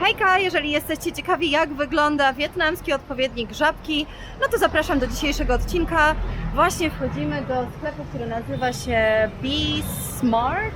Hejka, jeżeli jesteście ciekawi jak wygląda wietnamski odpowiednik żabki, no to zapraszam do dzisiejszego odcinka. Właśnie wchodzimy do sklepu, który nazywa się Be Smart.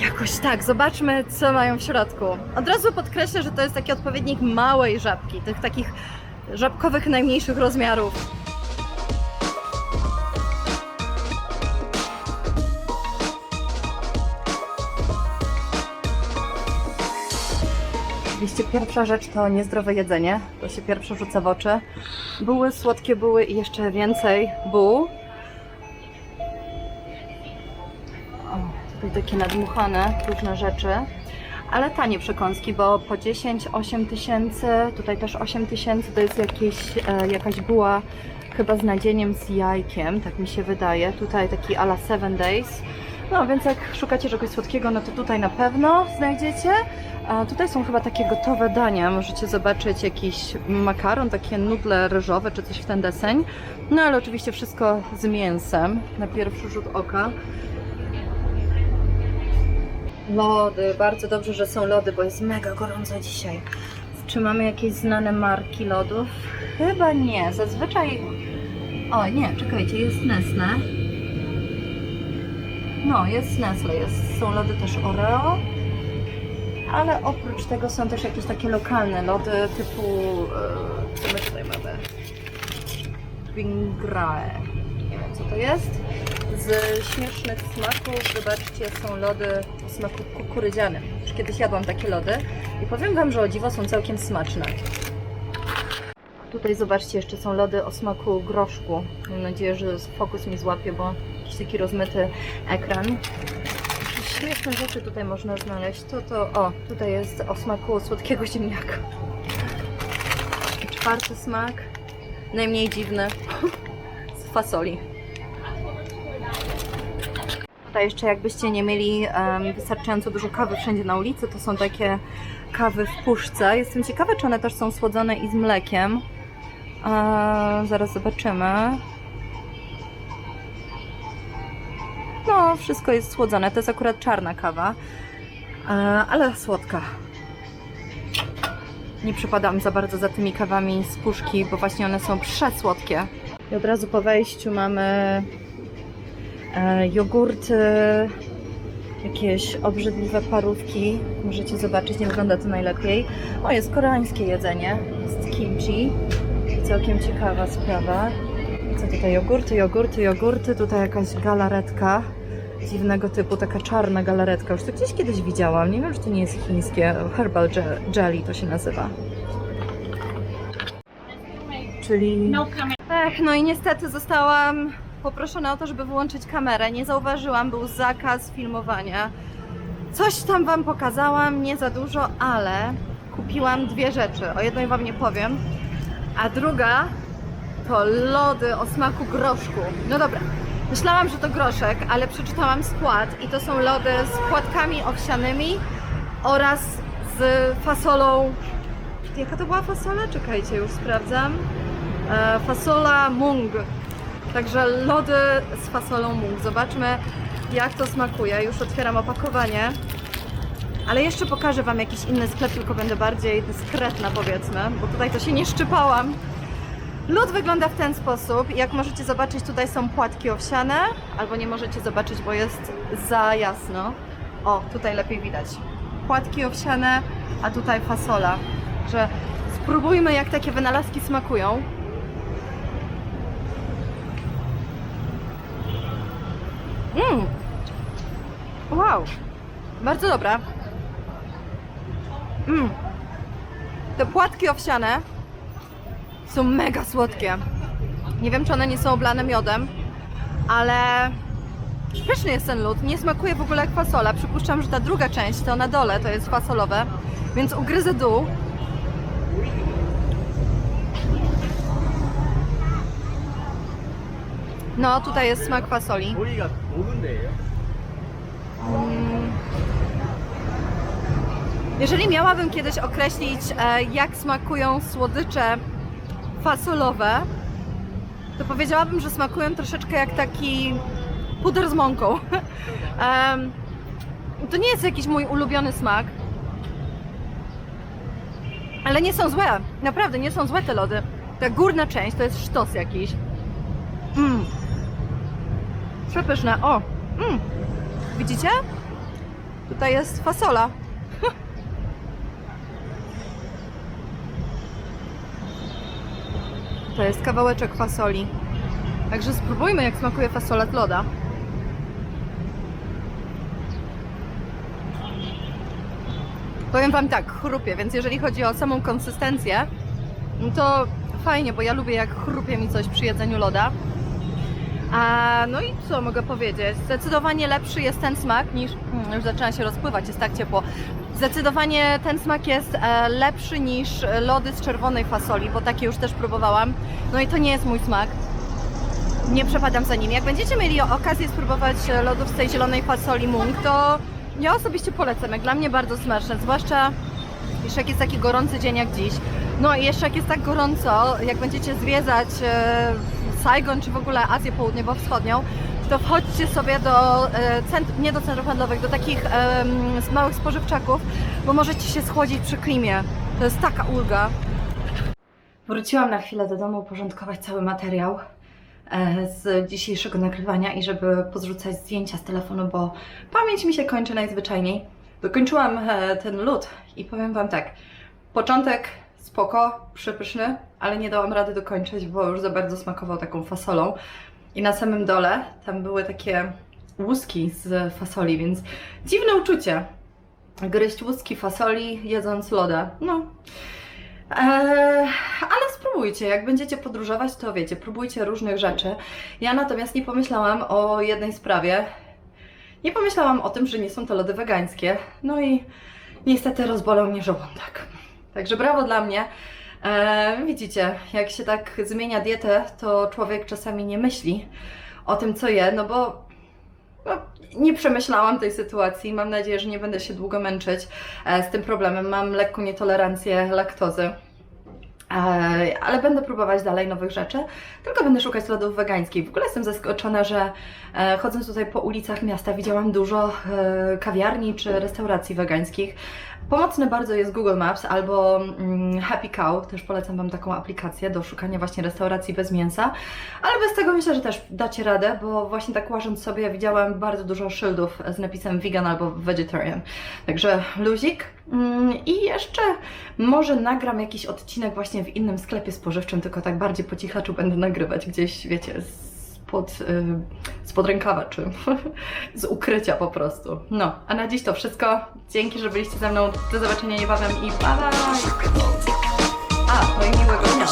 Jakoś tak, zobaczmy co mają w środku. Od razu podkreślę, że to jest taki odpowiednik małej żabki, tych takich żabkowych najmniejszych rozmiarów. Oczywiście pierwsza rzecz to niezdrowe jedzenie. To się pierwsze rzuca w oczy. Buły, słodkie buły i jeszcze więcej buł. O, tutaj takie nadmuchane różne rzeczy. Ale tanie przekąski, bo po 10, 8 tysięcy, tutaj też 8 tysięcy to jest jakieś, e, jakaś buła chyba z nadzieniem z jajkiem, tak mi się wydaje. Tutaj taki ala 7 days. No więc jak szukacie czegoś słodkiego, no to tutaj na pewno znajdziecie. A tutaj są chyba takie gotowe dania. Możecie zobaczyć jakiś makaron, takie nudle ryżowe czy coś w ten deseń. No ale oczywiście wszystko z mięsem na pierwszy rzut oka. Lody, bardzo dobrze, że są lody, bo jest mega gorąco dzisiaj. Czy mamy jakieś znane marki lodów? Chyba nie. Zazwyczaj. O, nie, czekajcie, jest Nestle. No, jest Nestle, jest, są lody też Oreo. Ale oprócz tego są też jakieś takie lokalne lody typu. e, Co my tutaj mamy? Bingrae. Nie wiem co to jest. Z śmiesznych smaków, zobaczcie, są lody o smaku kukurydzianym. Już kiedyś jadłam takie lody i powiem Wam, że o dziwo są całkiem smaczne. Tutaj zobaczcie, jeszcze są lody o smaku groszku. Mam nadzieję, że fokus mi złapie, bo jakiś taki rozmyty ekran. Śmieszne rzeczy tutaj można znaleźć. To to, o, tutaj jest o smaku słodkiego ziemniaka. Czwarty smak, najmniej dziwny, z fasoli. Tutaj jeszcze jakbyście nie mieli em, wystarczająco dużo kawy wszędzie na ulicy, to są takie kawy w puszce. Jestem ciekawa, czy one też są słodzone i z mlekiem. Eee, zaraz zobaczymy. No, wszystko jest słodzone. To jest akurat czarna kawa, eee, ale słodka. Nie przypadam za bardzo za tymi kawami z puszki, bo właśnie one są przesłodkie. I od razu po wejściu mamy e, jogurty, jakieś obrzydliwe parówki. Możecie zobaczyć, nie wygląda to najlepiej. O, jest koreańskie jedzenie, jest kimchi. Całkiem ciekawa sprawa. Co tutaj? Jogurty, jogurty, jogurty. Tutaj jakaś galaretka dziwnego typu, taka czarna galaretka. Już to gdzieś kiedyś widziałam. Nie wiem, czy to nie jest chińskie. Herbal je- jelly to się nazywa. Czyli... Ech, no i niestety zostałam poproszona o to, żeby wyłączyć kamerę. Nie zauważyłam, był zakaz filmowania. Coś tam Wam pokazałam, nie za dużo, ale kupiłam dwie rzeczy. O jednej Wam nie powiem, a druga to lody o smaku groszku. No dobra, myślałam, że to groszek, ale przeczytałam skład i to są lody z płatkami owsianymi oraz z fasolą. Jaka to była fasola? Czekajcie, już sprawdzam. E, fasola mung. Także lody z fasolą mung. Zobaczmy, jak to smakuje. Już otwieram opakowanie. Ale jeszcze pokażę Wam jakiś inny sklep, tylko będę bardziej dyskretna powiedzmy, bo tutaj to się nie szczypałam. Lód wygląda w ten sposób. Jak możecie zobaczyć, tutaj są płatki owsiane, albo nie możecie zobaczyć, bo jest za jasno. O, tutaj lepiej widać. Płatki owsiane, a tutaj fasola. Że spróbujmy, jak takie wynalazki smakują. Mmm! Wow! Bardzo dobra. Mm. Te płatki owsiane są mega słodkie. Nie wiem, czy one nie są oblane miodem, ale pyszny jest ten lód. Nie smakuje w ogóle jak fasola. Przypuszczam, że ta druga część, to na dole, to jest fasolowe, więc ugryzę dół. No, tutaj jest smak fasoli. Mm. Jeżeli miałabym kiedyś określić, e, jak smakują słodycze fasolowe, to powiedziałabym, że smakują troszeczkę jak taki puder z mąką. To nie jest jakiś mój ulubiony smak, Ale nie są złe, naprawdę nie są złe te lody. Ta górna część to jest sztos jakiś. Mmm. Przepyszne. O! Mm. Widzicie? Tutaj jest fasola. To jest kawałeczek fasoli. Także spróbujmy, jak smakuje fasola loda. Powiem Wam tak, chrupie, więc jeżeli chodzi o samą konsystencję, no to fajnie, bo ja lubię jak chrupie mi coś przy jedzeniu loda. A, no i co mogę powiedzieć? Zdecydowanie lepszy jest ten smak niż. Mm, już zaczyna się rozpływać, jest tak ciepło. Zdecydowanie ten smak jest e, lepszy niż lody z czerwonej fasoli, bo takie już też próbowałam. No i to nie jest mój smak. Nie przepadam za nim. Jak będziecie mieli okazję spróbować lodów z tej zielonej fasoli Mung, to ja osobiście polecam. Jak dla mnie bardzo smaczne, zwłaszcza jeszcze jak jest taki gorący dzień jak dziś. No i jeszcze jak jest tak gorąco, jak będziecie zwiedzać e, Saigon czy w ogóle Azję Południowo-Wschodnią, to wchodźcie sobie do, e, nie do centrów handlowych, do takich małych spożywczaków, bo możecie się schłodzić przy klimie. To jest taka ulga. Wróciłam na chwilę do domu uporządkować cały materiał e, z dzisiejszego nagrywania i żeby pozrzucać zdjęcia z telefonu, bo pamięć mi się kończy najzwyczajniej. Dokończyłam e, ten lód i powiem Wam tak, początek spoko, przepyszny, ale nie dałam rady dokończyć, bo już za bardzo smakował taką fasolą. I na samym dole tam były takie łuski z fasoli, więc dziwne uczucie. Gryźć łuski fasoli, jedząc loda. No. Eee, ale spróbujcie, jak będziecie podróżować, to wiecie, próbujcie różnych rzeczy. Ja natomiast nie pomyślałam o jednej sprawie. Nie pomyślałam o tym, że nie są to lody wegańskie. No i niestety rozbolał mnie żołądek. Także brawo dla mnie. Eee, widzicie, jak się tak zmienia dietę, to człowiek czasami nie myśli o tym, co je, no bo no, nie przemyślałam tej sytuacji. Mam nadzieję, że nie będę się długo męczyć e, z tym problemem. Mam lekką nietolerancję laktozy. E, Ale będę próbować dalej nowych rzeczy, tylko będę szukać lodów wegańskich. W ogóle jestem zaskoczona, że e, chodząc tutaj po ulicach miasta widziałam dużo e, kawiarni czy restauracji wegańskich. Pomocny bardzo jest Google Maps albo mm, Happy Cow, też polecam Wam taką aplikację do szukania właśnie restauracji bez mięsa, ale bez tego myślę, że też dacie radę, bo właśnie tak łażąc sobie widziałam bardzo dużo szyldów z napisem vegan albo vegetarian. Także luzik. Mm, I jeszcze może nagram jakiś odcinek właśnie w innym sklepie spożywczym, tylko tak bardziej po cichaczu będę nagrywać gdzieś, wiecie, spod, y, spod rękawa, czy z ukrycia po prostu. No, a na dziś to wszystko. Dzięki, że byliście ze mną. Do zobaczenia niebawem i bye bye! A, no i miłego dnia.